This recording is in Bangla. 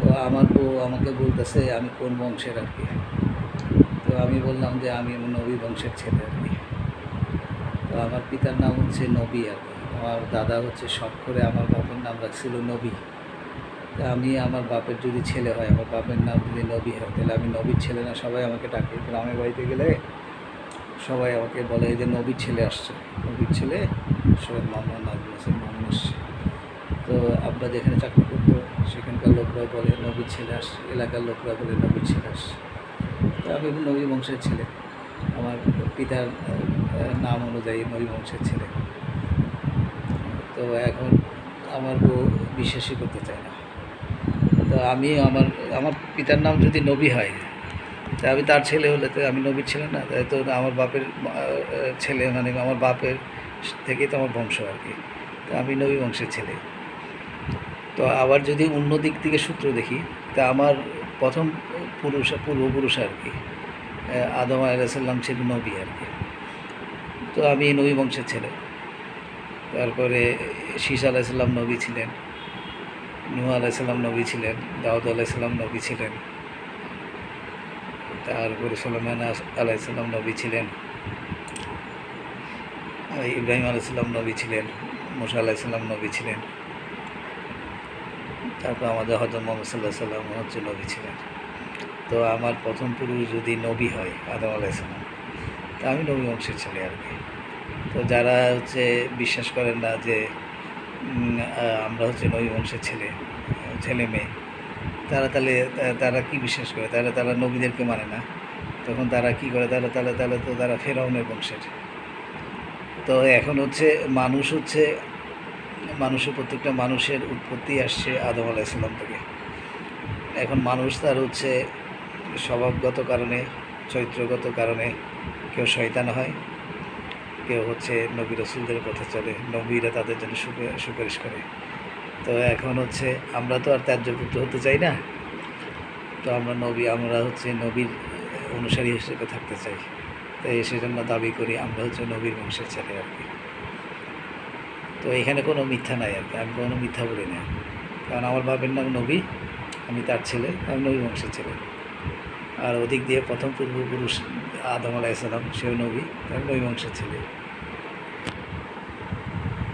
তো আমার বউ আমাকে বলতেছে, আমি কোন বংশের আর কি? তো আমি বললাম যে, আমি নবী বংশের ছেলে আর কি। তো আমার পিতার নাম হচ্ছে নবী আর আমার দাদা হচ্ছে শখ করে আমার বাপের নাম রাখছিল নবী। তা আমি আমার বাপের যদি ছেলে হয়, আমার বাপের নাম যদি নবী হয়, তাহলে আমি নবীর ছেলে না, সবাই আমাকে ডাকে। গ্রামের বাড়িতে গেলে সবাই আমাকে বলে যে নবীর ছেলে আসছে। নবীর ছেলে সবাই মোহাম্মদ নাজমুল হোসেন আসছে। তো আব্বা যেখানে চাকরি করতো, সেখানকার লোকরা বলে, নবীর ছেলে আসছে। এলাকার লোকরা বলে, নবীর ছেলে আসছে। তো আমি নবী বংশের ছেলে। আমার পিতার নাম অনুযায়ী নবী বংশের ছেলে। তো এখন আমার বউ বিশ্বাসই করতে চায় না। তো আমি আমার আমার পিতার নাম যদি নবী হয় তা আমি তার ছেলে হলে তো আমি নবীর ছেলে না, তাই তো আমার বাপের ছেলে মানে আমার বাপের থেকেই তো আমার বংশ আর কি। তো আমি নবী বংশের ছেলে। তো আবার যদি অন্য দিক থেকে সূত্র দেখি, তা আমার প্রথম পুরুষ, পূর্বপুরুষ আর কি আদম আলাইসাল্লাম ছিল নবী আর কি। তো আমি নবী বংশের ছেলে। তারপরে শীষ আলাইসাল্লাম নবী ছিলেন, নুহ আলাইসাল্লাম নবী ছিলেন, দাউদ আলাইসাল্লাম নবী ছিলেন। তারপরে সুলেমান আলাইসাল্লাম নবী ছিলেন। ইব্রাহিম আলাইসাল্লাম নবী ছিলেন, মুসা আলাইসাল্লাম নবী ছিলেন। তারপর আমাদের হজরত মোহাম্মদ সাল্লাহ সাল্লাম হচ্ছে নবী ছিলেন। তো আমার প্রথম পুরুষ যদি নবী হয়, আদম আলাইসাল্লাম তা আমি নবী বংশের ছেলে আর কি। তো যারা হচ্ছে বিশ্বাস করেন না যে আমরা হচ্ছে নবী বংশের ছেলে ছেলে মেয়ে তারা তাহলে তারা কি বিশ্বাস করে? তারা তারা নবীদেরকে মানে না। তখন তারা কি করে? তাহলে তাহলে তাহলে তো তারা ফেরাউনের বংশের। তো এখন হচ্ছে মানুষ হচ্ছে, মানুষের প্রত্যেকটা মানুষের উৎপত্তি আসছে আদম আলাহ ইসলাম থেকে। এখন মানুষ তার হচ্ছে স্বভাবগত কারণে, চরিত্রগত কারণে কেউ শয়তান হয়, কেউ হচ্ছে নবী রসুলদের পথে চলে, নবীরা তাদের জন্য সুপে- সুপারিশ করে। তো এখন হচ্ছে আমরা তো আর ত্যায্যপুত্র হতে চাই না। তো আমরা নবী, আমরা হচ্ছে নবীর অনুসারী হিসেবে থাকতে চাই। তাই সেজন্য দাবি করি আমরা হচ্ছে নবীর বংশের ছেলে আর কি। তো এখানে কোনো মিথ্যা নাই আর কি, আমি কোনো মিথ্যা বলি না কারণ আমার বাপের নাম নবী, আমি তার ছেলে, আমি নবী বংশের ছেলে। আর ওদিক দিয়ে প্রথম পূর্বপুরুষ আদম আলাইসালাম সেও নবী আমি নবী বংশের ছেলে।